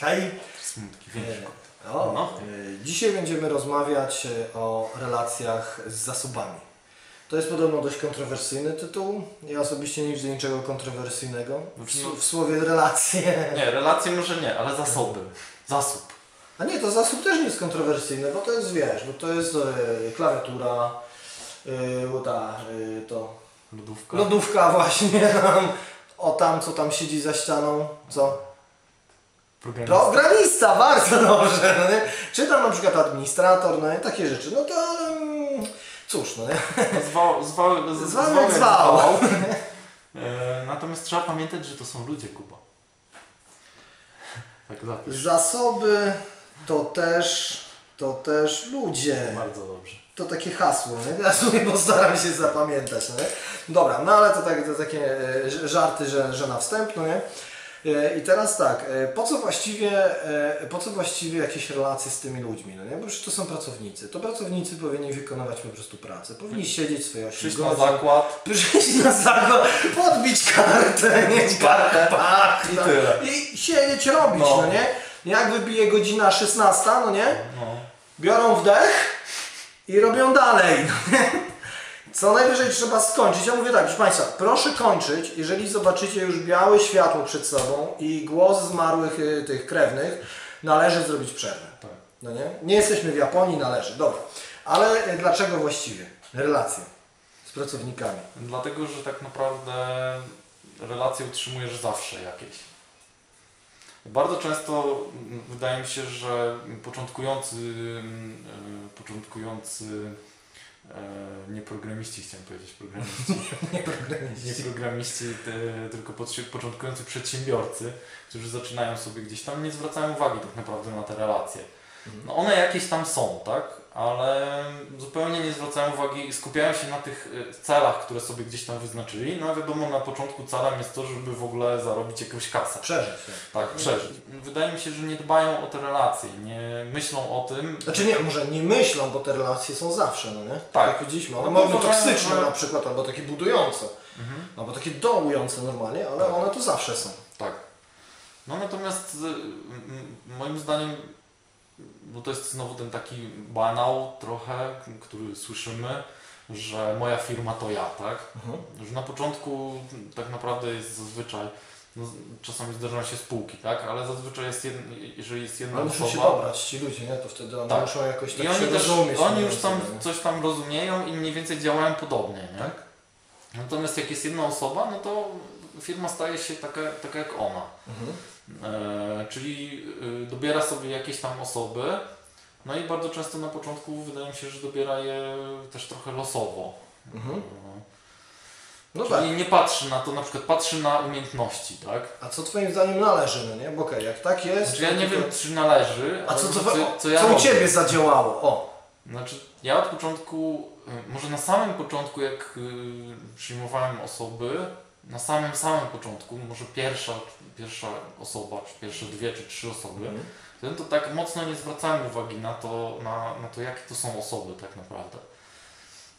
Hej! Smutki, większy. O, No. e, Dzisiaj będziemy rozmawiać e, o relacjach z zasobami. To jest podobno dość kontrowersyjny tytuł. Ja osobiście nie widzę niczego kontrowersyjnego w, s- w słowie relacje. Nie, relacje może nie, ale zasoby. Zasób. A nie, to zasób też nie jest kontrowersyjny, bo to jest, wiesz, bo to jest e, klawiatura, e, ta, e, to Lodówka. lodówka właśnie, tam, o tam, co tam siedzi za ścianą, co? Programista. Programista, bardzo dobrze, no nie? Czy tam na przykład administrator, no nie? Takie rzeczy, no to mm, cóż, no nie? Zwał, zwał, z- Zwał zwał zwał. E, Natomiast trzeba pamiętać, że to są ludzie, Kuba. Tak zapisz. Zasoby to też, to też ludzie. Bardzo dobrze. To takie hasło, nie? Ja sobie postaram się zapamiętać, no nie? Dobra, no ale to, tak, to takie e, żarty, że, że na wstęp, no nie? E, I teraz tak, e, po co właściwie, e, po co właściwie jakieś relacje z tymi ludźmi, no nie? Bo przecież to są pracownicy. To pracownicy powinni wykonywać po prostu pracę. Powinni siedzieć swoje 8 Przyjść na zakład. Przyjść na zakład, podbić kartę, mieć kartę, pach, I no. tyle. I siedzieć robić, no. No. nie? Jak wybije godzina 16, no nie? No. Biorą wdech i robią dalej. no nie? Co najwyżej trzeba skończyć. Ja mówię tak, proszę Państwa, proszę kończyć, jeżeli zobaczycie już białe światło przed sobą i głos zmarłych y, tych krewnych, należy zrobić przerwę. Tak. No nie? nie jesteśmy w Japonii, należy. Dobra. Ale y, dlaczego właściwie? Relacje z pracownikami. Dlatego, że tak naprawdę relacje utrzymujesz zawsze jakieś. Bardzo często mm, wydaje mi się, że początkujący, mm, e, początkujący e, nie programiści chciałem powiedzieć, programiści, Nie programiści. nie programiści, te, tylko początkujący przedsiębiorcy, którzy zaczynają sobie gdzieś tam, nie zwracają uwagi tak naprawdę na te relacje. No one jakieś tam są, tak? Ale zupełnie nie zwracają uwagi, skupiają się na tych y, celach, które sobie gdzieś tam wyznaczyli. No a wiadomo, na początku celem jest to, żeby w ogóle zarobić jakąś kasę. Przeżyć. tak. Tak, przeżyć. Wydaje mi się, że nie dbają o te relacje, nie myślą o tym. Znaczy nie, może nie myślą, bo te relacje są zawsze, no nie? Tak. Jak powiedzieliśmy, one No mogą toksyczne że- na przykład, albo takie budujące, Mhm. albo takie dołujące normalnie, ale Tak. one to zawsze są. Tak. No natomiast y, moim zdaniem, bo to jest znowu ten taki banał trochę, który słyszymy, że moja firma to ja, tak? Że na początku tak naprawdę jest zazwyczaj, no, czasami zdarzają się spółki, tak? Ale zazwyczaj jest, jedna, jeżeli jest jedna Ale muszą się osoba dobrać ci ludzie, nie? To wtedy Tak. muszą jakoś tak i oni się też, rozumieć. oni już tam nie? coś tam rozumieją i mniej więcej działają podobnie, nie? Tak. Natomiast jak jest jedna osoba, no to firma staje się taka, taka jak ona. Mhm. E, czyli y, dobiera sobie jakieś tam osoby, no i bardzo często na początku wydaje mi się, że dobiera je też trochę losowo. Mhm. E, No czyli tak. nie patrzy na to, na przykład patrzy na umiejętności, tak? A co twoim zdaniem należy, no nie? Bo okej, jak tak jest... Znaczy, ja to nie to- wiem, czy należy, A co, ale co, co, co, co ja co u. Ciebie zadziałało? O! Znaczy, ja od początku, y, może na samym początku, jak y, przyjmowałem osoby, na samym samym początku, może pierwsza, pierwsza osoba, czy pierwsze dwie, czy trzy osoby, Mhm. to, tak mocno nie zwracałem uwagi na to, na, na to, jakie to są osoby tak naprawdę.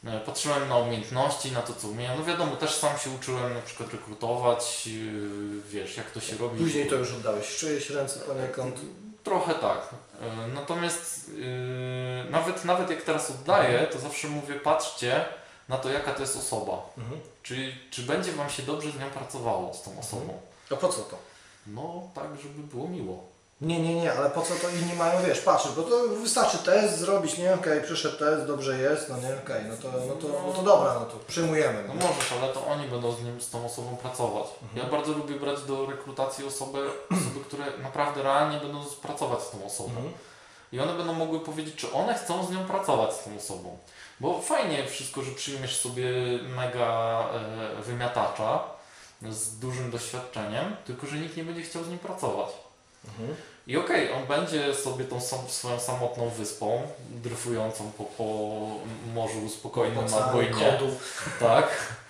E, Patrzyłem na umiejętności, na to, co umieją. No wiadomo, też sam się uczyłem na przykład rekrutować, yy, wiesz, jak to się robi. Później to już oddałeś. Czyjeś ręce poniekąd. Trochę tak. E, Natomiast nawet, nawet jak teraz oddaję, to zawsze mówię, patrzcie na to, jaka to jest osoba. Mhm. Czy, czy będzie Wam się dobrze z nią pracowało, z tą osobą? A po co to? No tak, żeby było miło. Nie, nie, nie, ale po co to inni mają, wiesz, patrzeć, bo to wystarczy test zrobić, nie, okej, przyszedł test, dobrze jest, no nie, okej, no, to, no, to, no to dobra, no to przyjmujemy. No No. możesz, ale to oni będą z, nim, z tą osobą pracować. Ja bardzo lubię brać do rekrutacji osoby, osoby, które naprawdę realnie będą pracować z tą osobą. Mhm. I one będą mogły powiedzieć, czy one chcą z nią pracować, z tą osobą. Bo fajnie wszystko, że przyjmiesz sobie mega e, wymiatacza z dużym doświadczeniem, tylko że nikt nie będzie chciał z nim pracować. Mhm. I okej, on będzie sobie tą swoją samotną wyspą, dryfującą po, po morzu spokojnym Po na kodu. Tak.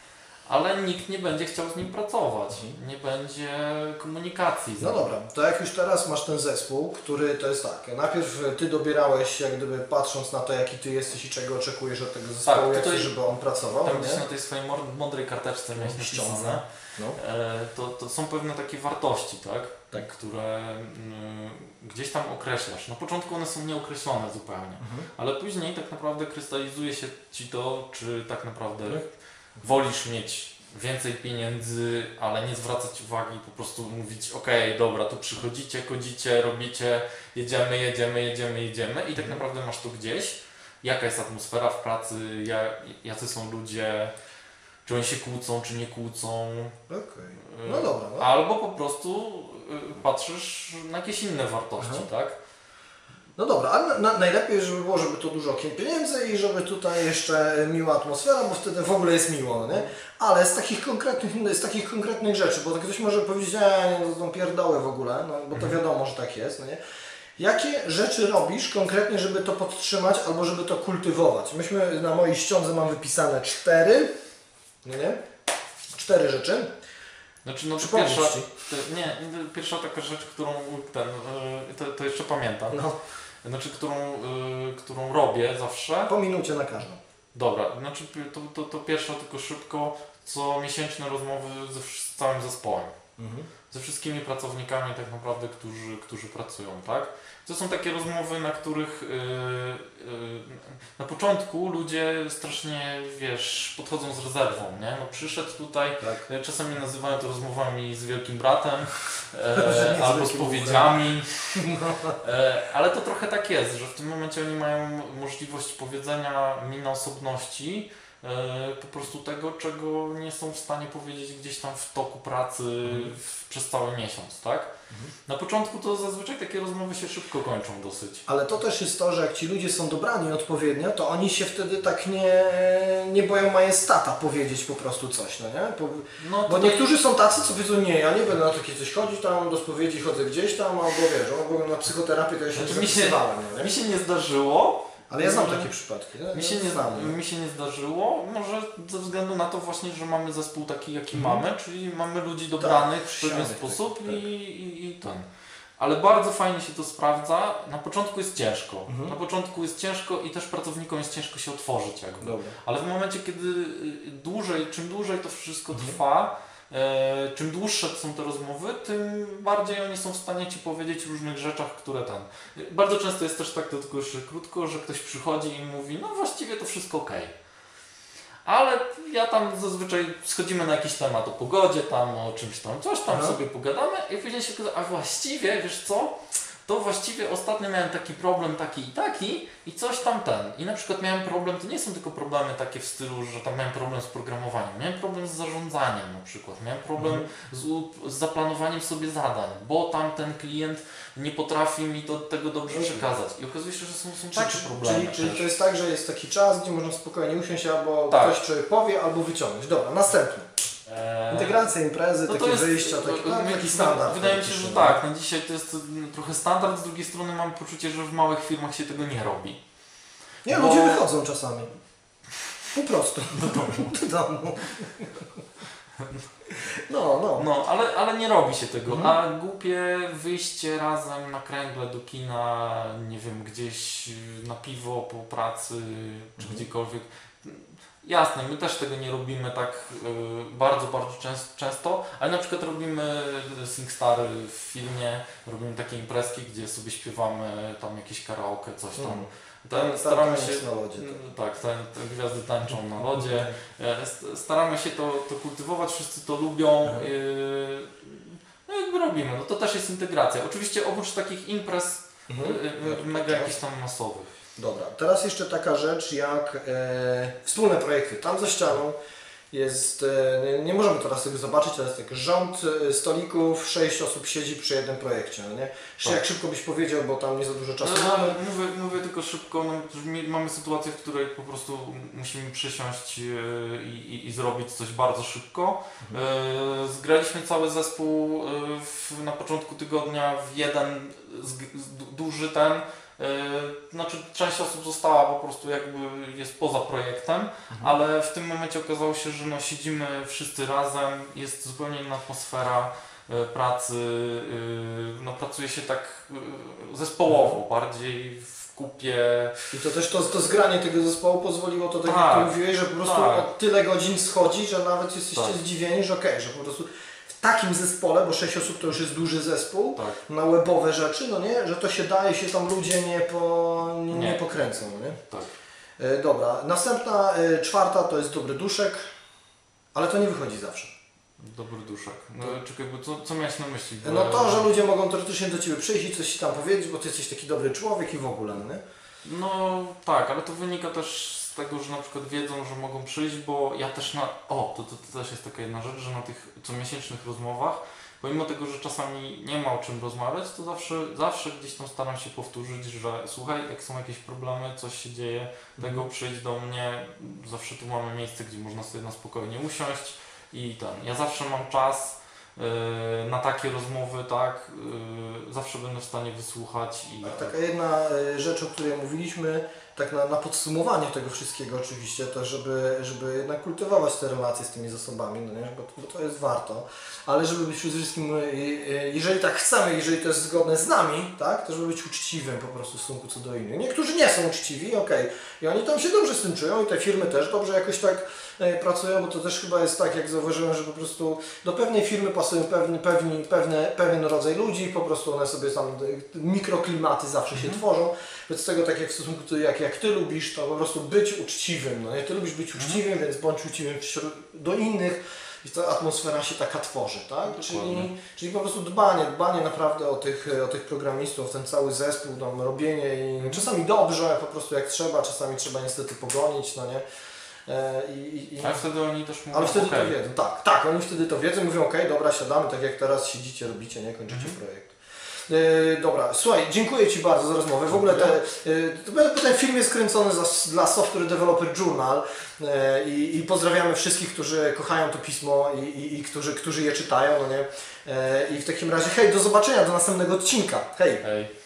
ale nikt nie będzie chciał z nim pracować, nie będzie komunikacji. No dobra, to jak już teraz masz ten zespół, który to jest tak, najpierw ty dobierałeś jak gdyby patrząc na to jaki ty jesteś i czego oczekujesz od tego zespołu, jak Tak, tutaj- chcesz, żeby on pracował, Tam gdzieś na tej swojej mądrej karteczce miałeś Ściągnę. napisane, No. e, to, to są pewne takie wartości, tak? Tak. które mm, gdzieś tam określasz. Na początku one są nieokreślone zupełnie, Mhm. ale później tak naprawdę krystalizuje się Ci to, czy tak naprawdę Tak. Wolisz mieć więcej pieniędzy, ale nie zwracać uwagi, po prostu mówić, ok, dobra, tu przychodzicie, kodzicie, robicie, jedziemy, jedziemy, jedziemy, jedziemy i tak Mhm. naprawdę masz to gdzieś. Jaka jest atmosfera w pracy, ja, jacy są ludzie, czy oni się kłócą, czy nie kłócą. Okej. y, No dobra, no. Albo po prostu y, patrzysz na jakieś inne wartości, Aha. tak? No dobra, ale na, na, najlepiej, żeby było, żeby to dużo pieniędzy i żeby tutaj jeszcze miła atmosfera, bo wtedy w ogóle jest miło, no nie? Ale z takich konkretnych, z takich konkretnych rzeczy, bo ktoś może powiedzieć, e, nie, to są pierdoły w ogóle, no, bo to wiadomo, że tak jest, no nie? Jakie rzeczy robisz konkretnie, żeby to podtrzymać albo żeby to kultywować? Myśmy na mojej ściądze mam wypisane cztery, no nie? Cztery rzeczy. Znaczy, no to pierwsza, to, nie, pierwsza taka rzecz, którą ten, y, to, to jeszcze pamiętam, No, znaczy, którą, y, którą robię zawsze. po minucie na każdą. Dobra, znaczy to, to, to pierwsza tylko szybko, co miesięczne rozmowy z całym zespołem. Mhm. Ze wszystkimi pracownikami tak naprawdę, którzy, którzy pracują, tak? To są takie rozmowy, na których yy, yy, na początku ludzie strasznie, wiesz, podchodzą z rezerwą, nie? No przyszedł tutaj, Tak. e, czasami nazywają to rozmowami z wielkim bratem, e, albo z wielkim powiedziami, e, ale to trochę tak jest, że w tym momencie oni mają możliwość powiedzenia mi na osobności, po prostu tego, czego nie są w stanie powiedzieć gdzieś tam w toku pracy w, przez cały miesiąc, tak? Na początku to zazwyczaj takie rozmowy się szybko kończą dosyć. Ale to też jest to, że jak ci ludzie są dobrani odpowiednio, to oni się wtedy tak nie, nie boją majestata powiedzieć po prostu coś, no nie? Po, No, bo niektórzy są tacy, co powiedzą, nie, ja nie będę na takie coś chodzić tam, do spowiedzi chodzę gdzieś tam, albo wiesz, albo na psychoterapię to ja się Znaczy, nie mi się- no Mi nie? się nie zdarzyło, Ale ja znam takie przypadki. Nie? Mi się, nie, znam. mi się nie zdarzyło, może ze względu na to właśnie, że mamy zespół taki jaki Mhm. mamy, czyli mamy ludzi dobranych Tak, w pewien ściany sposób takie, tak. i, i, i ten. Ale bardzo fajnie się to sprawdza. Na początku jest ciężko. Mhm. Na początku jest ciężko i też pracownikom jest ciężko się otworzyć jakby. Dobra. Ale w momencie, kiedy y, dłużej, czym dłużej to wszystko Mhm. trwa, czym dłuższe są te rozmowy, tym bardziej oni są w stanie Ci powiedzieć o różnych rzeczach, które tam. Bardzo często jest też tak, to tylko jeszcze krótko, że ktoś przychodzi i mówi, no właściwie to wszystko ok. Ale ja tam zazwyczaj schodzimy na jakiś temat o pogodzie, tam o czymś tam, coś tam sobie pogadamy i później się a właściwie, wiesz co, to właściwie ostatnio miałem taki problem taki i taki i coś tam ten. I na przykład miałem problem, to nie są tylko problemy takie w stylu, że tam miałem problem z programowaniem, miałem problem z zarządzaniem na przykład, miałem problem Mhm. z, z zaplanowaniem sobie zadań, bo tam ten klient nie potrafi mi do tego dobrze przekazać. I okazuje się, że są, są Czyli, takie problemy czyli, czyli to jest tak, że jest taki czas, gdzie można spokojnie usiąść albo Tak. ktoś czy powie, albo wyciągnąć. Dobra, następny. Eee, Integracja, imprezy, no takie wyjścia, no, taki, no, no, taki mi- standard. Wydaje mi się, że tak. No dzisiaj to jest trochę standard, z drugiej strony mam poczucie, że w małych firmach się tego nie robi. Nie, Bo- ludzie wychodzą czasami. Po prostu. Do domu. Do domu. No, no. No, ale, ale nie robi się tego. Mhm. A głupie wyjście razem na kręgle do kina, nie wiem, gdzieś na piwo po pracy, czy Mhm. gdziekolwiek. Jasne, my też tego nie robimy tak y, bardzo, bardzo częst, często, ale na przykład robimy SingStary w filmie, robimy takie imprezki, gdzie sobie śpiewamy tam jakieś karaoke, coś tam. Mhm. Ten, Tam staramy tańec się, na lodzie, tak, te, te gwiazdy tańczą na lodzie. E, st- Staramy się to, to kultywować, wszyscy to lubią. Mhm. Yy, no jakby robimy, no to też jest integracja. Oczywiście oprócz takich imprez Mhm. yy, yy, mega jakichś tam masowych. Dobra, teraz jeszcze taka rzecz jak e, wspólne projekty. Tam za ścianą jest, e, nie- możemy teraz tego zobaczyć, ale jest tak rząd e, stolików, sześć osób siedzi przy jednym projekcie, no nie? Tak. jak szybko byś powiedział, bo tam nie za dużo czasu No, mamy. mówię, mówię tylko szybko, no, mamy sytuację, w której po prostu musimy przysiąść yy, i, i, i zrobić coś bardzo szybko. Yy, Zgraliśmy cały zespół w, na początku tygodnia w jeden z, du- duży ten Znaczy, część osób została po prostu jakby jest poza projektem, ale w tym momencie okazało się, że no, siedzimy wszyscy razem, jest zupełnie inna atmosfera yy, pracy, yy, no, pracuje się tak zespołowo, bardziej w kupie. I to też to, to zgranie tego zespołu pozwoliło to, tak, jak Tak. ty mówiłeś, że po prostu Tak. tyle godzin schodzi, że nawet jesteście Tak. zdziwieni, że okej, że po prostu takim zespole, bo 6 osób to już jest duży zespół, Tak. na webowe rzeczy, no nie, że to się daje, się tam ludzie nie, po, nie, nie. Nie. pokręcą, no nie? Tak. E, dobra, następna, e, czwarta to jest dobry duszek, ale to nie wychodzi zawsze. Dobry duszek. No, czekaj, bo co, co miałeś na myśli? Bo No ja- to, że ludzie mogą teoretycznie do Ciebie przyjść i coś Ci tam powiedzieć, bo Ty jesteś taki dobry człowiek i w ogóle, no nie? No tak, ale to wynika też z tego, że na przykład wiedzą, że mogą przyjść, bo ja też na... O, to, to, to też jest taka jedna rzecz, że na tych comiesięcznych rozmowach, pomimo tego, że czasami nie ma o czym rozmawiać, to zawsze, zawsze gdzieś tam staram się powtórzyć, że słuchaj, jak są jakieś problemy, coś się dzieje, tego przyjdź do mnie, zawsze tu mamy miejsce, gdzie można sobie na spokojnie usiąść i ten. Ja zawsze mam czas yy, na takie rozmowy, tak, yy, zawsze będę w stanie wysłuchać i... A Taka jedna e, rzecz, o której mówiliśmy, tak na, na podsumowanie tego wszystkiego oczywiście, to żeby, żeby jednak kultywować te relacje z tymi zasobami, no nie? Bo, bo to jest warto, ale żeby być przede wszystkim, e, e, jeżeli tak chcemy, jeżeli to jest zgodne z nami, tak, to żeby być uczciwym po prostu w stosunku co do innych. Niektórzy nie są uczciwi, okej, i oni tam się dobrze z tym czują i te firmy też dobrze jakoś tak e, pracują, bo to też chyba jest tak, jak zauważyłem, że po prostu do pewnej firmy pasują pewni, pewni, pewne, pewien rodzaj ludzi, po prostu one sobie tam, mikroklimaty zawsze się tworzą, więc tego tak jak w stosunku do, jak, jak Ty lubisz, to po prostu być uczciwym, no nie? Ty lubisz być uczciwym, więc bądź uczciwym wśród- do innych i ta atmosfera się taka tworzy, tak? Czyli, Dokładnie. czyli po prostu dbanie, dbanie naprawdę o tych, o tych programistów, ten cały zespół, tam robienie i czasami dobrze, po prostu jak trzeba, czasami trzeba niestety pogonić, no nie? E, I, i. Ale wtedy oni też mówią, Ale wtedy okej. to wiedzą, tak, tak, oni wtedy to wiedzą, mówią, okej, dobra, siadamy, tak jak teraz siedzicie, robicie, nie, kończycie Mhm. projekt. E, dobra, słuchaj, dziękuję Ci bardzo za rozmowę. W ogóle te, to- ten film jest kręcony za, dla Software Developer Journal e, i, pozdrawiamy wszystkich, którzy kochają to pismo i, i, i którzy, którzy je czytają, no nie? I w takim razie, hej, do zobaczenia, do następnego odcinka. Hej! Hej.